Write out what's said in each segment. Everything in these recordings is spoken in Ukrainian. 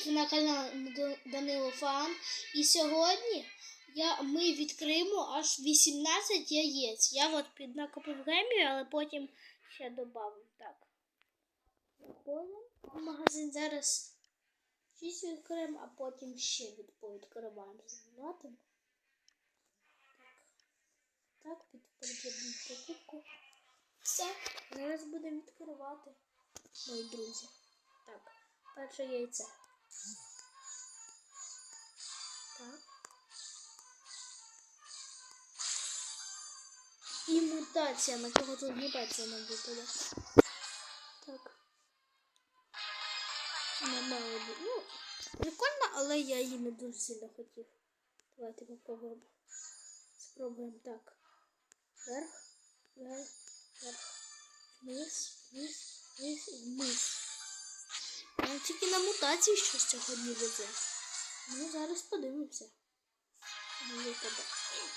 Привіт на каналі Данило Фан. І сьогодні я, ми відкриємо аж 18 яєць. Я от піднакопив гемію, але потім ще додав. Так. Заходимо в магазин. Зараз 6 відкриємо, а потім ще відкриваємо. Знатимо. Так. Так, підтверджуємо покупку. Все, зараз будемо відкривати, мої друзі. Так, перше яйце. Так. І мутація, на кого тут мутація нам випаде. Так. На. Ну, прикольно, але я її не дуже сильно хотів. Давайте попробуємо. Спробуємо так. Вверх, вверх, вверх. Вниз, вниз, вниз вниз. Нам тільки на мутації щось сьогодні везе. Ну, зараз подивимося.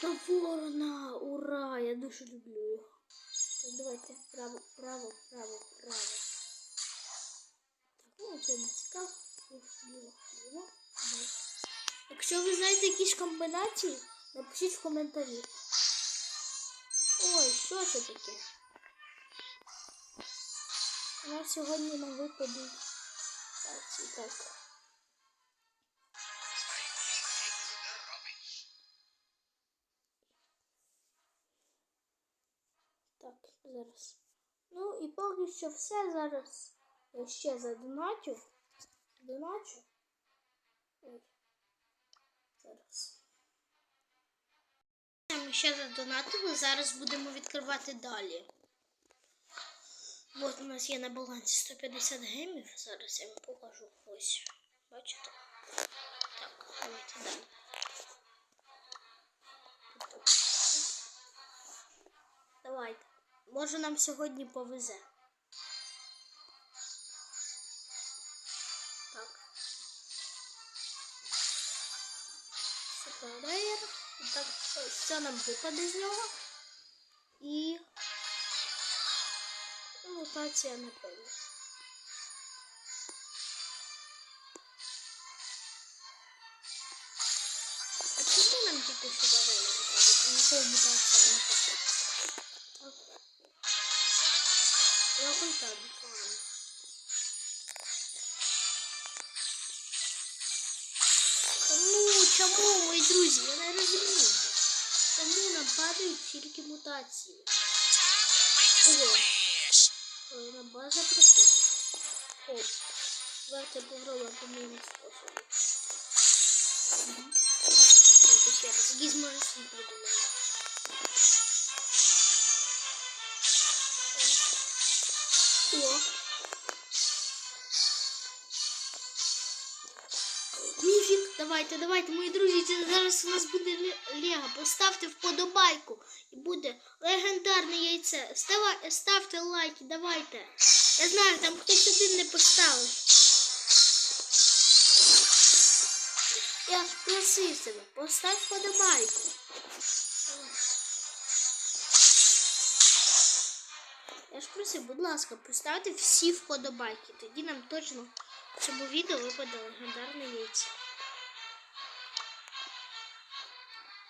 Та ворона! Ура! Я дуже люблю його. Так, давайте. Право, право, право, право. Так, ну це не цікаво. Якщо ви знаєте якісь комбінації, напишіть в коментарі. Ой, що це таке? У нас сьогодні на випадуть. І так. Так, зараз. Ну і поки що все зараз. Я ще задоначу. Доначу. Ой. Зараз. Ми ще задонатили, зараз будемо відкривати далі. От у нас є на балансі 150 гемів. Зараз я вам покажу. Ось. Бачите? Так, давайте далі. Давайте. Може нам сьогодні повезе. Так. Суперейр. Так, це нам випаде з нього. І мутація напевно. А чому нам тільки сюди виходить? Нікого мутація не. Так. Якось так, буквально. Чому, чому, мої друзі? Я не розумію. Чому нам падають тільки мутації? Ого. Ой, на база прикольна. Оп. Давайте попробуємо по моєму способу. Угу. Давайте ще раз. Якийсь може свій придумаємо. Давайте, давайте, мої друзі, зараз у нас буде Лего. Поставте вподобайку і буде легендарне яйце. Ставай, ставте лайки, давайте. Я знаю, там хтось один не поставив. Я просив себе, постав вподобайку. Я ж просив, будь ласка, поставте всі вподобайки. Тоді нам точно в відео випаде легендарне яйце.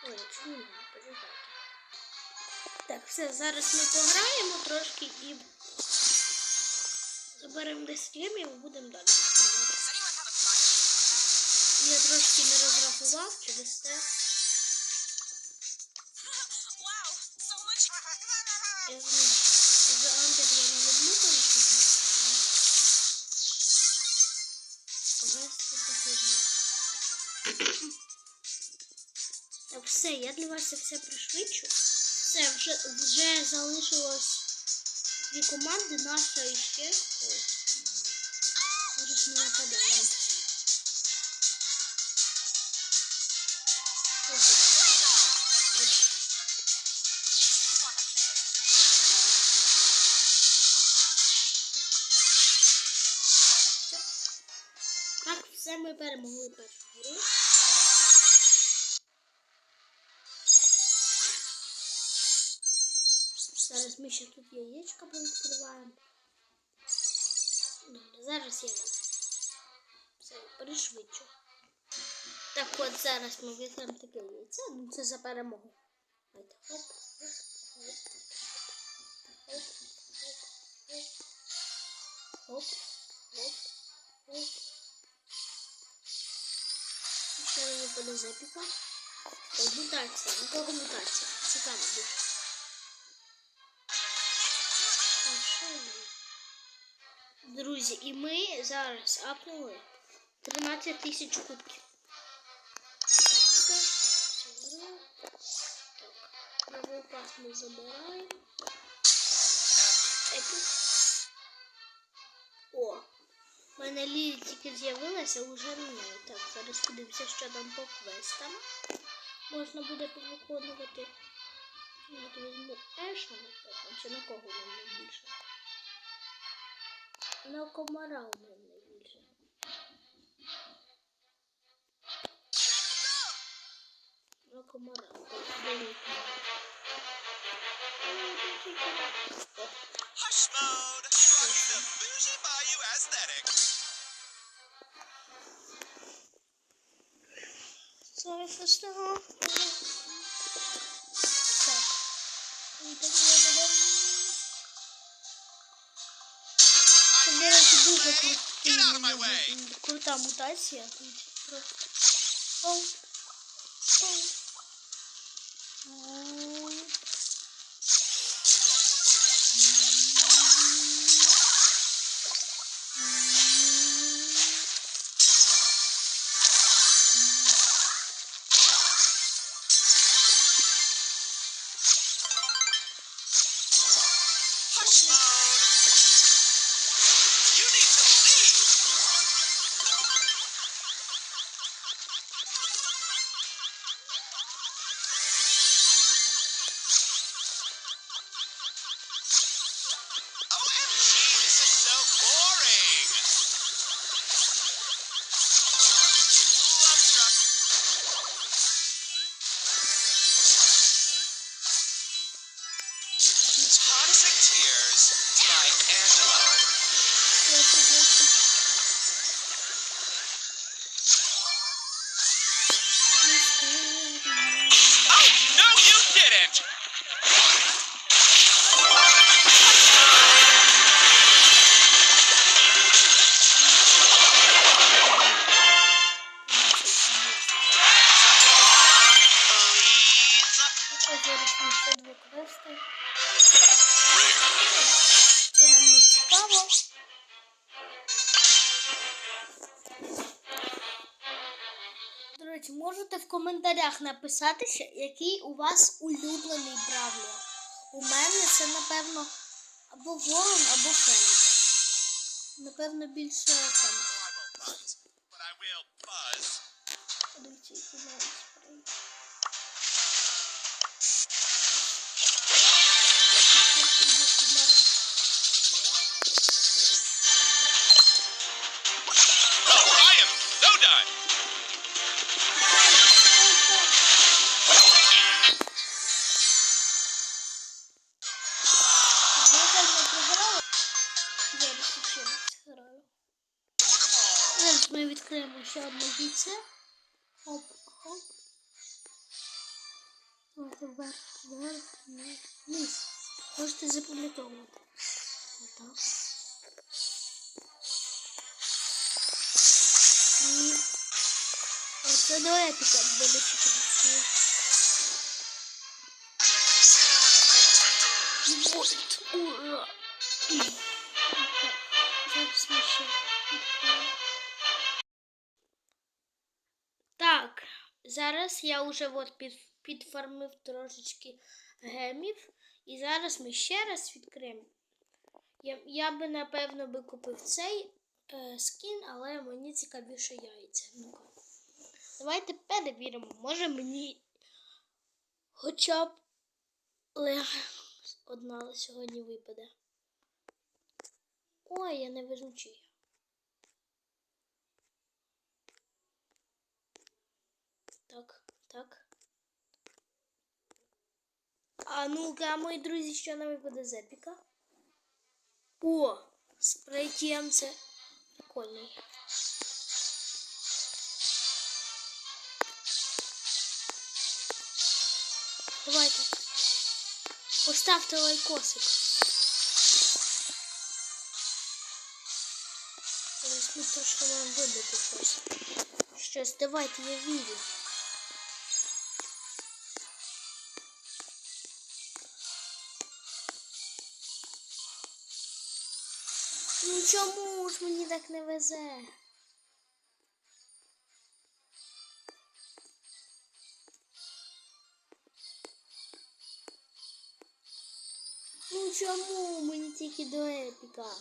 Ой, чому не почекайте. Так, все, зараз ми пограємо трошки і заберемо 10 гемів і будемо далі. Я трошки не розрахував через те. Я знаю, я для вас це все пришвидшу. Все, вже, вже залишилось дві команди, наша і ще когось. Зараз ми нападаємо. Так, все ми перемогли першу гру. Зараз ми ще тут яєчка повідкриваємо. Добре, зараз я вам Це пришвидшу. Так от зараз ми візьмемо таке яйце, ну це за перемогу. Давайте. Хоп, хоп, хоп. Хоп, хоп, хоп. Ще не випаде запіка. Мутація. У кого мутація? Цікаво дуже. Друзі, і ми зараз апнули 13 тисяч кубків. Так. Так, новий пас ми забираємо. О, в мене Лілі тільки з'явилася, уже немає. Так, зараз подивимося, що там по квестам. Можна буде повиконувати. Я от візьму Еша, чи на кого нам найбільше? На комара у мене найбільше. На комара. Так, де мій комар? Ой, де мій комар? О, Hush mode! Rock the bougie Bayou aesthetic! Sorry for snow. Так. Get out of my way. м, крута мутація. Тут просто. Tears by Angelo. Речі, можете в коментарях написати, який у вас улюблений бравлер. У мене це, напевно, або ворон, або фенікс. Напевно, більше фенікс. Дивіться, який ще одне яйце. Хоп, хоп. Давайте вверх, вверх, вниз. Можете запам'ятовувати. Отак. І оце до епіка буде працює. Вольт, ура! Зараз я вже от під, підфармив трошечки гемів. І зараз ми ще раз відкриємо. Я, я би, напевно, би купив цей е, скін, але мені цікавіше яйця. Ну-ка. Давайте перевіримо. Може мені хоча б одна сьогодні випаде. Ой, я не везучий. Так. А ну-ка, мої друзі, що нам буде зепіка? О, спрайтємце. Прикольно. Давайте. Поставте лайкосик. Зараз ми трошки маємо вибити щось. Щось, давайте я вірю. Чому ж мені так не везе? Ну чому мені тільки до епіка?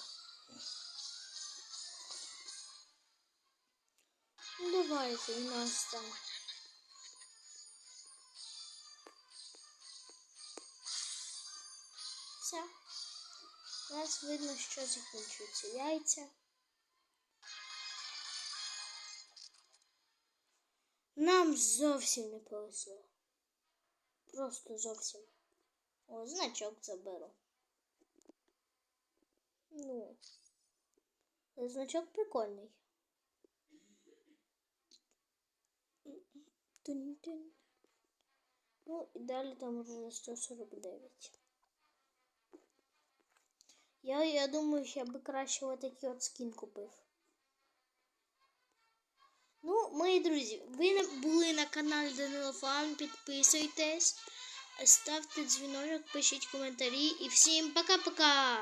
Ну давайте, і нас там. Нас видно, що закінчуються яйця. Нам зовсім не повезло. Просто зовсім. О, значок заберу. Ну. Значок прикольний. Ну і далі там уже 149. Я, я думаю, я би краще отакий от скін купив. Ну, мої друзі, ви були на каналі Данило Фан, підписуйтесь, ставте дзвіночок, пишіть коментарі і всім пока-пока!